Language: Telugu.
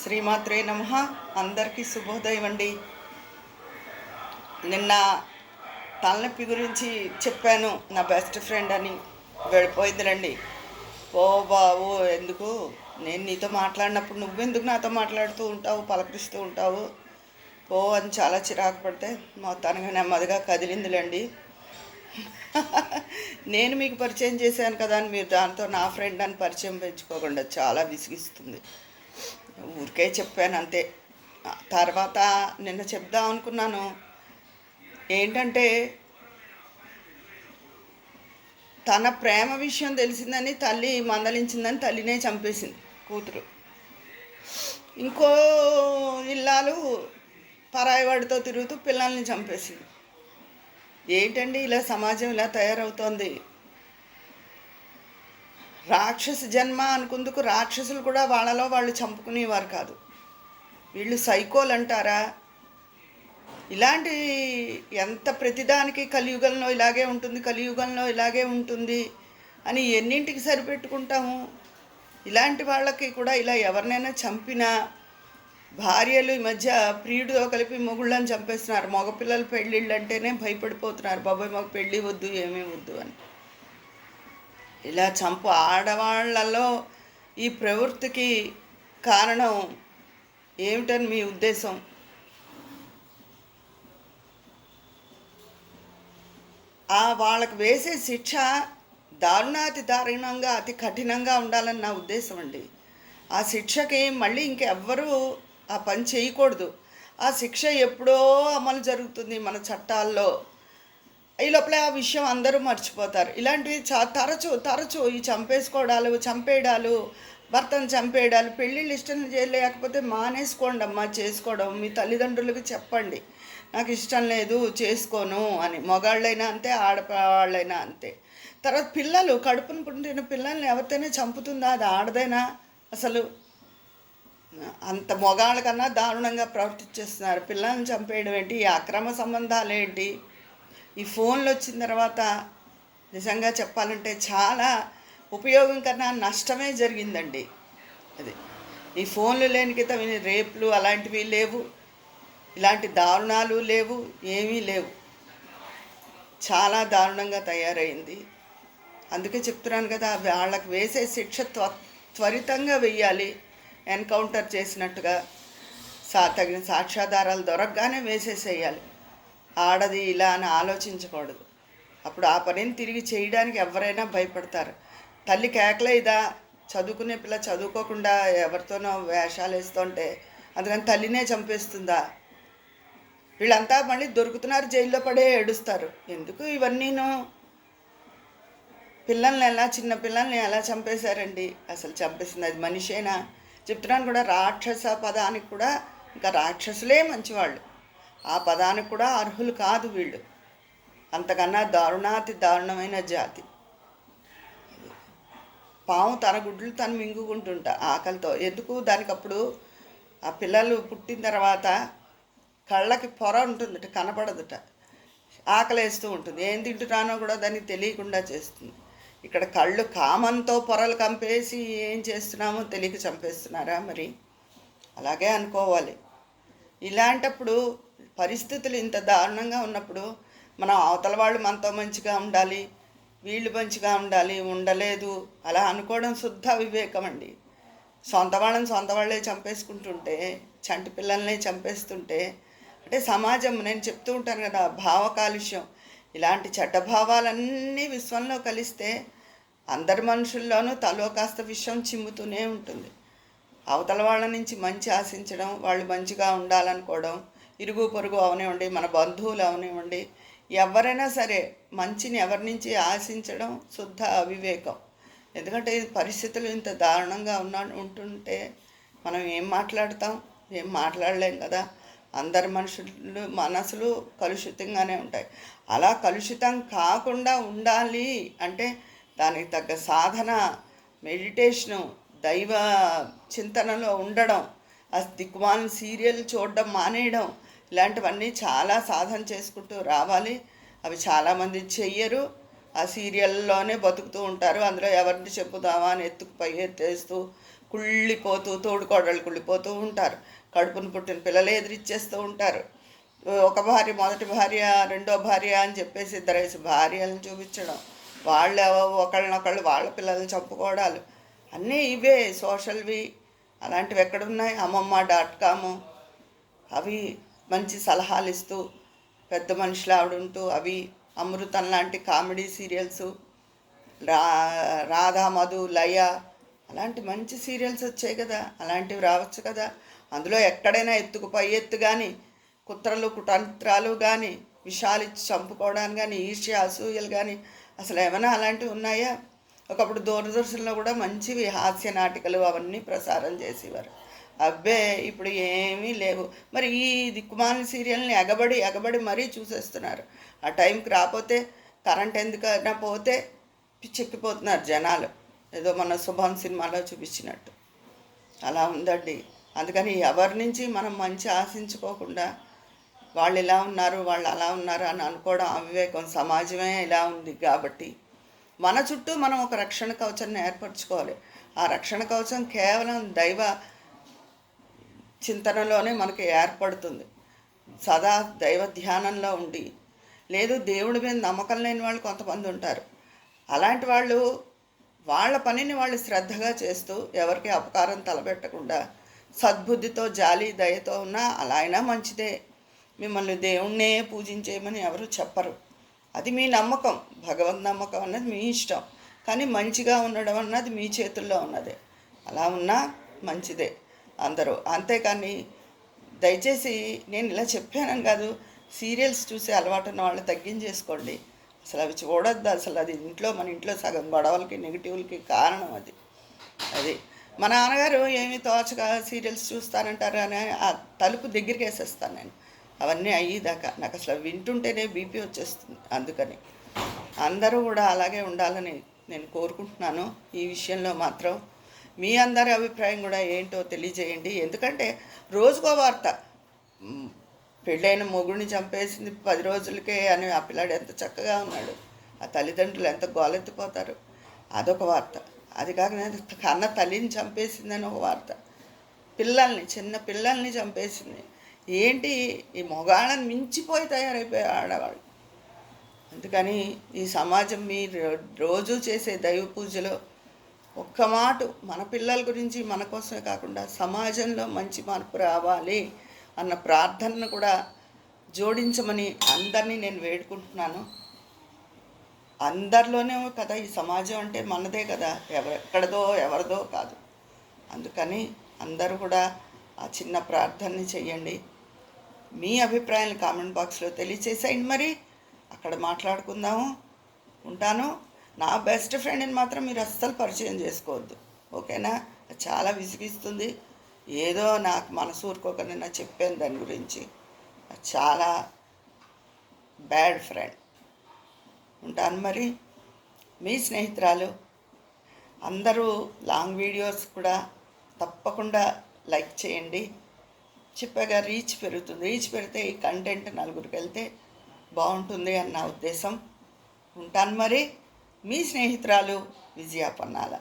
శ్రీమాత్రే నమ. అందరికీ శుభోదయం అండి. నిన్న తలనొప్పి గురించి చెప్పాను నా బెస్ట్ ఫ్రెండ్ అని. వెళ్ళిపోయిందిరండి ఓ బాబు ఎందుకు? నేను నీతో మాట్లాడినప్పుడు నువ్వెందుకు నాతో మాట్లాడుతూ ఉంటావు పలకరిస్తూ ఉంటావు? ఓ అని చాలా చిరాకు పడితే మొత్తానికి నెమ్మదిగా కదిలిందిలేండి. నేను మీకు పరిచయం చేశాను కదా అని మీరు దాంతో నా ఫ్రెండ్ అని పరిచయం పెంచుకోకుండా చాలా విసిగిస్తుంది. ఊరికే చెప్పాను అంతే తర్వాత నిన్న చెప్దాం అనుకున్నాను. ఏంటంటే తన ప్రేమ విషయం తెలిసిందని తల్లి మందలించిందని తల్లినే చంపేసింది కూతురు. ఇంకో ఇల్లాలు పరాయివాడితో తిరుగుతూ పిల్లల్ని చంపేసింది. ఏంటండి ఇలా సమాజం ఇలా తయారవుతోంది? రాక్షస జన్మ అనుకుందుకు రాక్షసులు కూడా వాళ్ళలో వాళ్ళు చంపుకునేవారు కాదు. వీళ్ళు సైకోలు అంటారా? ఇలాంటి ఎంత ప్రతిదానికి కలియుగంలో ఇలాగే ఉంటుంది కలియుగంలో ఇలాగే ఉంటుంది అని ఎన్నింటికి సరిపెట్టుకుంటాము? ఇలాంటి వాళ్ళకి కూడా ఇలా ఎవరినైనా చంపినా భార్యలు ఈ మధ్య ప్రియుడితో కలిపి మొగుళ్ళని చంపేస్తున్నారు. మగపిల్లలు పెళ్ళిళ్ళు అంటేనే భయపడిపోతున్నారు. బాబాయ్ మాకు పెళ్ళి వద్దు ఏమీ వద్దు అని. ఇలా చంపు ఆడవాళ్ళలో ఈ ప్రవృత్తికి కారణం ఏమిటని మీ ఉద్దేశం? ఆ వాళ్ళకు వేసే శిక్ష దారుణాతి దారుణంగా అతి కఠినంగా ఉండాలని నా ఉద్దేశం అండి. ఆ శిక్షకి మళ్ళీ ఇంకెవ్వరూ ఆ పని చేయకూడదు. ఆ శిక్ష ఎప్పుడో అమలు జరుగుతుంది మన చట్టాల్లో. ఈ లోపల ఆ విషయం అందరూ మర్చిపోతారు. ఇలాంటివి చా తరచు తరచు ఈ చంపేసుకోవడాలు చంపేయడాలు భర్తను చంపేయడాలు పెళ్ళిళ్ళు ఇష్టం చేయలేకపోతే మానేసుకోండి అమ్మా చేసుకోవడం మీ తల్లిదండ్రులకు చెప్పండి. నాకు ఇష్టం లేదు చేసుకోను అని. మగాళ్ళైనా అంతే ఆడవాళ్ళైనా అంతే. తర్వాత పిల్లలు కడుపును పుట్టిన పిల్లల్ని ఎవరితోనే చంపుతుందా? అది ఆడదైనా? అసలు అంత మగాళ్ళకన్నా దారుణంగా ప్రవర్తించేస్తున్నారు. పిల్లల్ని చంపేయడం ఏంటి? ఈ అక్రమ సంబంధాలు ఏంటి? ఈ ఫోన్లు వచ్చిన తర్వాత నిజంగా చెప్పాలంటే చాలా ఉపయోగం కన్నా నష్టమే జరిగిందండి. అది. ఈ ఫోన్లు లేని క్రితం రేపులు అలాంటివి లేవు. ఇలాంటి దారుణాలు లేవు ఏమీ లేవు. చాలా దారుణంగా తయారైంది. అందుకే చెప్తున్నాను కదా వాళ్ళకి వేసే శిక్ష త్వ త్వరితంగా వెయ్యాలి. ఎన్కౌంటర్ చేసినట్టుగా సా తగిన సాక్ష్యాధారాలు దొరకగానే వేసేసేయాలి. ఆడది ఇలా అని ఆలోచించకూడదు. అప్పుడు ఆ పనిని తిరిగి చేయడానికి ఎవరైనా భయపడతారు. తల్లి కేకలేదా చదువుకునే పిల్ల చదువుకోకుండా ఎవరితోనో వేషాలు వేస్తుంటే అందుకని తల్లినే చంపేస్తుందా? వీళ్ళంతా మళ్ళీ దొరుకుతున్నారు జైల్లో పడే ఏడుస్తారు. ఎందుకు ఇవన్నీను? పిల్లల్ని ఎలా చిన్న పిల్లల్ని ఎలా చంపేశారండి? అసలు చంపేసింది అది మనిషేనా? చెప్తున్నాను కూడా రాక్షస పదానికి కూడా ఇంకా రాక్షసులే మంచివాళ్ళు. ఆ పదానికి కూడా అర్హులు కాదు వీళ్ళు. అంతకన్నా దారుణాతి దారుణమైన జాతి. పాము తన గుడ్లు తను మింగుకుంటుంటా ఆకలితో. ఎందుకు? దానికి అప్పుడు ఆ పిల్లలు పుట్టిన తర్వాత కళ్ళకి పొర ఉంటుందట కనపడదుట. ఆకలేస్తూ ఉంటుంది. ఏం తింటున్నానో కూడా దానికి తెలియకుండా చేస్తుంది. ఇక్కడ కళ్ళు కామంతో పొరలు కంపేసి ఏం చేస్తున్నామో తెలియక చంపేస్తున్నారా మరి? అలాగే అనుకోవాలి. ఇలాంటప్పుడు పరిస్థితులు ఇంత దారుణంగా ఉన్నప్పుడు మనం అవతల వాళ్ళు మనతో మంచిగా ఉండాలి వీళ్ళు మంచిగా ఉండాలి ఉండలేదు అలా అనుకోవడం శుద్ధ వివేకం అండి. సొంత వాళ్ళని సొంత వాళ్ళే చంపేసుకుంటుంటే చంటి పిల్లల్ని చంపేస్తుంటే అంటే సమాజం నేను చెప్తూ ఉంటాను కదా భావ కాలుష్యం. ఇలాంటి చెడ్డభావాలన్నీ విశ్వంలో కలిస్తే అందరి మనుషుల్లోనూ తలో కాస్త విషయం చిమ్ముతూనే ఉంటుంది. అవతల వాళ్ళ నుంచి మంచి ఆశించడం వాళ్ళు మంచిగా ఉండాలనుకోవడం ఇరుగు పొరుగు అవనివ్వండి మన బంధువులు అవనివ్వండి ఎవరైనా సరే మంచిని ఎవరి నుంచి ఆశించడం శుద్ధ అవివేకం. ఎందుకంటే పరిస్థితులు ఇంత దారుణంగా ఉన్నా ఉంటుంటే మనం ఏం మాట్లాడతాం? ఏం మాట్లాడలేం కదా? అందరి మనుషులు మనసులు కలుషితంగానే ఉంటాయి. అలా కలుషితం కాకుండా ఉండాలి అంటే దానికి తగ్గ సాధన మెడిటేషను దైవ చింతనలో ఉండడం ఆ దిక్కుమాలిన సీరియల్ చూడడం మానేయడం ఇలాంటివన్నీ చాలా సాధన చేసుకుంటూ రావాలి. అవి చాలామంది చెయ్యరు. ఆ సీరియల్లోనే బతుకుతూ ఉంటారు. అందులో ఎవరిని చెప్పుదామా అని ఎత్తుకుపై ఎత్తేస్తూ కుళ్ళిపోతూ తోడుకోడళ్ళు కుళ్ళిపోతూ ఉంటారు. కడుపును పుట్టిన పిల్లలే ఎదిరిచ్చేస్తూ ఉంటారు. ఒక భార్య మొదటి భార్య రెండో భార్య అని చెప్పేసి ఇద్దరేసి భార్యలను చూపించడం వాళ్ళు ఒకళ్ళనొకళ్ళు వాళ్ళ పిల్లల్ని చంపుకోవడాలు. అన్నీ ఇవే సోషల్వి. అలాంటివి ఎక్కడున్నాయి? అమ్మమ్మ డాట్ కాము. అవి మంచి సలహాలు ఇస్తూ పెద్ద మనుషులు ఆవిడుంటూ అవి అమృతం లాంటి కామెడీ సీరియల్స్ రా రాధా మధు లయ అలాంటి మంచి సీరియల్స్ వచ్చాయి కదా అలాంటివి రావచ్చు కదా. అందులో ఎక్కడైనా ఎత్తుకు పై ఎత్తు కానీ కుట్రలు కుటంత్రాలు కానీ విషాలు ఇచ్చి చంపుకోవడానికి కానీ ఈర్ష్య అసూయలు కానీ అసలు ఏమైనా అలాంటివి ఉన్నాయా? ఒకప్పుడు దూరదర్శన్లో కూడా మంచివి హాస్య నాటికలు అవన్నీ ప్రసారం చేసేవారు. అబ్బే ఇప్పుడు ఏమీ లేవు. మరి ఈ దిక్కుమాలిన సీరియల్ని ఎగబడి ఎగబడి మరీ చూసేస్తున్నారు. ఆ టైంకి రాకపోతే కరెంట్ ఎందుకైనా పోతే చెక్కిపోతున్నారు జనాలు. ఏదో మన శుభం సినిమాలో చూపించినట్టు. అలా ఉందండి. అందుకని ఎవరి నుంచి మనం మంచి ఆశించుకోకుండా వాళ్ళు ఇలా ఉన్నారు వాళ్ళు అలా ఉన్నారు అని అనుకోవడం అవివేకం. సమాజమే ఇలా ఉంది కాబట్టి మన చుట్టూ మనం ఒక రక్షణ కవచాన్ని ఏర్పరచుకోవాలి. ఆ రక్షణ కవచం కేవలం దైవ చింతనలోనే మనకి ఏర్పడుతుంది. సదా దైవ ధ్యానంలో ఉండి లేదు దేవుడి మీద నమ్మకం లేని వాళ్ళు కొంతమంది ఉంటారు. అలాంటి వాళ్ళు వాళ్ళ పనిని వాళ్ళు శ్రద్ధగా చేస్తూ ఎవరికి అపకారం తలపెట్టకుండా సద్బుద్ధితో జాలి దయతో ఉన్నా అలా అయినా మంచిదే. మిమ్మల్ని దేవుణ్ణే పూజించేయమని ఎవరు చెప్పరు. అది మీ నమ్మకం. భగవద్ నమ్మకం అన్నది మీ ఇష్టం. కానీ మంచిగా ఉండడం అన్నది మీ చేతుల్లో ఉన్నదే. అలా ఉన్నా మంచిదే. అందరూ. అంతేకాని దయచేసి నేను ఇలా చెప్పానని కాదు సీరియల్స్ చూసే అలవాటు ఉన్న వాళ్ళు తగ్గించేసుకోండి. అసలు అవి చూడొద్దు అసలు. అది ఇంట్లో మన ఇంట్లో సగం గొడవలకి నెగిటివ్లకి కారణం అది. అది. మా నాన్నగారు ఏమి తోచగా సీరియల్స్ చూస్తానంటారు అని ఆ తలుపు దగ్గరికి వేసేస్తాను నేను. అవన్నీ అయ్యేదాకా. నాకు అసలు వింటుంటేనే బీపీ వచ్చేస్తుంది అందుకని. అందరూ కూడా అలాగే ఉండాలని నేను కోరుకుంటున్నాను. ఈ విషయంలో మాత్రం మీ అందరి అభిప్రాయం కూడా ఏంటో తెలియజేయండి. ఎందుకంటే రోజుకో వార్త. పెళ్ళైన మొగుడిని చంపేసింది పది రోజులకే అని ఆ పిల్లాడు ఎంత చక్కగా ఉన్నాడు. ఆ తల్లిదండ్రులు ఎంత గోలెత్తిపోతారు. అదొక వార్త. అది కాక కన్న తల్లిని చంపేసిందని ఒక వార్త. పిల్లల్ని చిన్న పిల్లల్ని చంపేసింది. ఏంటి? ఈ మొగాళ్ళని మించిపోయి తయారైపోయి ఆడవాళ్ళు. అందుకని ఈ సమాజం మీ రోజు చేసే దైవ పూజలో ఒక్క మాట మన పిల్లల గురించి మన కోసమే కాకుండా సమాజంలో మంచి మార్పు రావాలి అన్న ప్రార్థనను కూడా జోడించమని అందరినీ నేను వేడుకుంటున్నాను. అందరిలోనే కదా ఈ సమాజం అంటే మనదే కదా ఎవరెక్కడదో ఎవరిదో కాదు. అందుకని అందరూ కూడా ఆ చిన్న ప్రార్థనని చెయ్యండి. మీ అభిప్రాయాలు కామెంట్ బాక్స్లో తెలియచేసేయండి. మరి అక్కడ మాట్లాడుకుందాము. ఉంటాను. నా బెస్ట్ ఫ్రెండ్ని మాత్రం మీరు అస్సలు పరిచయం చేసుకోవద్దు. ఓకేనా? అది చాలా విసిగిస్తుంది. ఏదో నాకు మనసు ఊరుకోక నా చెప్పాను దాని గురించి. అది చాలా బ్యాడ్ ఫ్రెండ్. ఉంటాను మరి. మీ స్నేహితురాలు. అందరూ లాంగ్ వీడియోస్ కూడా తప్పకుండా లైక్ చేయండి. చెప్పగా రీచ్ పెరుగుతుంది. రీచ్ పెడితే ఈ కంటెంట్ నలుగురికి వెళ్తే బాగుంటుంది అన్న ఉద్దేశం. ఉంటాను మరి. మీ స్నేహితురాలు విజయ పన్నాల.